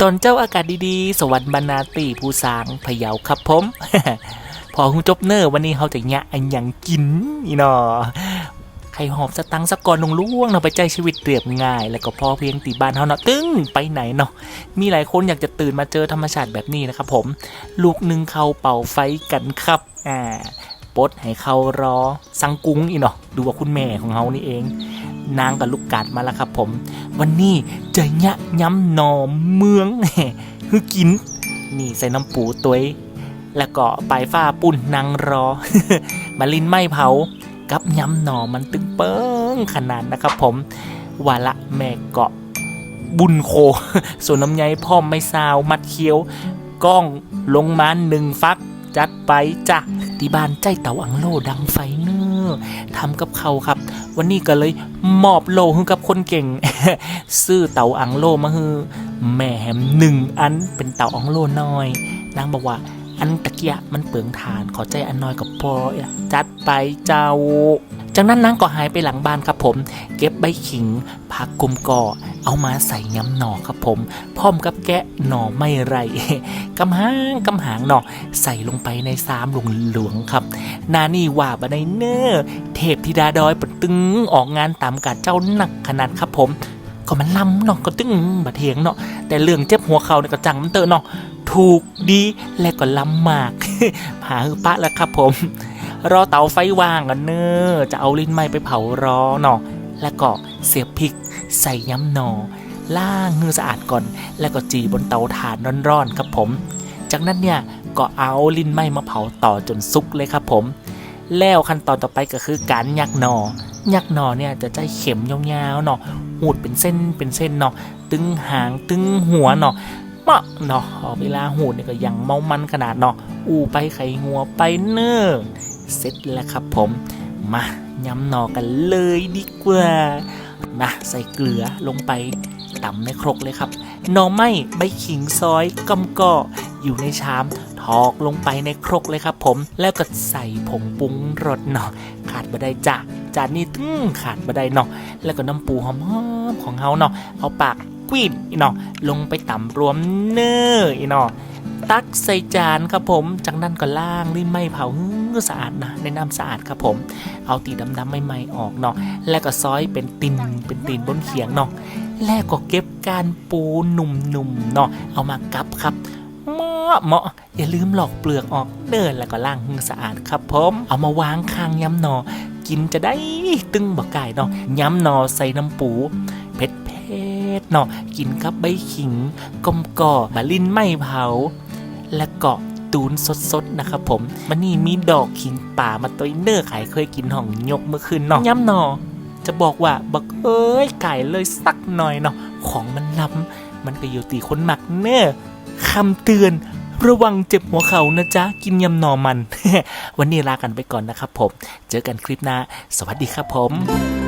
ตอนเจ้าอากาศดีๆ สวรรค์บรรณาตีผู้สางพะเยาครับผม พอหูจบเนอร์วันนี้เขาจะแงะอันหยังกินอีนอไข่หอมสตังค์สะกอนลงล่วงเนาะไปใจชีวิตเรียบง่าย แล้วก็พอเพียงตีบ้านเฮาเนาะตึ้งไปไหนเนาะมีหลายคนอยากจะตื่นมาเจอธรรมชาติแบบนี้นะครับผม ลูกหนึ่งเขาเป่าไฟกันครับอ่า ปดให้เขารอ สังกุ้งอีเนาะดูว่าคุณแม่ของเขานี่เอง นางกับลูกกาดมาแล้วครับผม วันนี้จะยะย้ำหนอมเมืองคือกิน นี่ใส่น้ำปูตัวเองแล้วก็ปลายฟ้าปุ่นนางรอ มาลินไม่เผา กับย้ำหนอมันตึงเปิ้งขนาดนะครับผมวาละแม่เกาะบุญโค ส่วนน้ำใยพ่อมไม่ซาว มัดเคี้ยว ก้องลงมาหนึ่งฟัก จัดไปจ้ะที่บ้านใจเต๋าอังโลดังไฟเนอร์ทำกับเขาครับ วันนี้ก็เลยมอบโลให้กับคนเก่ง ซื้อเต่าอังโลมาฮือแหม่แฮมหนึ่งอันเป็นเต่าอังโลน้อย นางบอกว่าอันตะเกียมันเปลืองฐานขอใจอันน้อยกับพออะจัดไปเจ้า จากนั้นนางก็หายไปหลังบ้านครับผม เก็บใบขิง ผักกุมก่อ เอามาใส่ยำหน่อครับผม พร้อมกับแกะหน่อไม่ไรกำหางกำหางหน่อใส่ลงไปในซามหลวงหลวงครับ นานี่ว่าบะในเนอร์เทพธิดาดอยปดตึงออกงานตามกาเจ้าหนักขนาดครับผมก็มันลำเนาะก็ตึงบะเทียงเนาะแต่เรื่องเจ็บหัวเขาเนี่ยก็จังมันเตอะเนาะถูกดีและก็ลำมากหาปะแล้วครับผม รอเตาไฟว่างกันเนอจะเอาลิ้นไม้ไปเผารอเนาะแล้วก็เสียบพริก ใส่ย้ำหนอล่างมือสะอาดก่อน แล้วก็จีบนเตาถ่านร้อนๆครับผม จากนั้นเนี่ยก็เอาลิ้นไม้มาเผาต่อจนสุกเลยครับผม แล้วขั้นตอนต่อไปก็คือการยักหนอยักหนอเนี่ยจะใจเข็มยาวๆเนาะหูดเป็นเส้นเป็นเส้นเนาะตึงหางตึงหัวเนาะเมาะเนาะเวลาหูดเนี่ยก็ยังเมามันขนาดเนาะอูไปไขหัวไปเนื้อเสร็จแล้วครับผม มาย้ำหนอกันเลยดีกว่า มาใส่เกลือลงไปตำในครกเลยครับหน่อไม้ใบขิงซอยกำก่ออยู่ในชามทอกลงไปในครกเลยครับผมแล้วก็ใส่ผงปรุงรสเนาะขาดบ่ได้จ้ะจานนี้ตึ้งขาดบ่ได้เนาะแล้วก็น้ำปูหอมๆของเฮาเนาะเอาปากกวีดอีเนาะลงไปตำรวมเนออีเนาะตักใส่จานครับผมจากนั้นก็ล้างด้วยไม้เผาสะอาดนะในน้ำสะอาดครับผม เอาตีดำๆไม่ๆออกเนาะ แล้วก็ซอยเป็นตินเป็นตีนบนเขียงเนาะแล้วก็เก็บการปูหนุ่มๆเนาะเอามากับครับเหมาะเหมาะอย่าลืมหลอกเปลือกออกเดินแล้วก็ล้างมือสะอาดครับผมเอามาวางข้างย้ำหนอกินจะได้ตึงบักไก่เนาะย้ำหนอใส่น้ำปูเผ็ดเผ็ดเนาะกินกับใบขิงกลมก่อบาลินไม่เผา และก็ตูนสดๆนะครับผมมันนี่มีดอกขิงป่ามาตัวเนอร์ขายเคยกินห่องยกเมื่อคืนเนาะย้ำหนอ จะบอกว่าบักเอ้ยไก่เลยสักหน่อยเนาะของมันล้ำมันก็อยู่ตีคนหมักเน้อคำเตือนระวังเจ็บหัวเข่านะจ๊ะ กินยำหนอมัน วันนี้ลากันไปก่อนนะครับผม เจอกันคลิปหน้า สวัสดีครับผม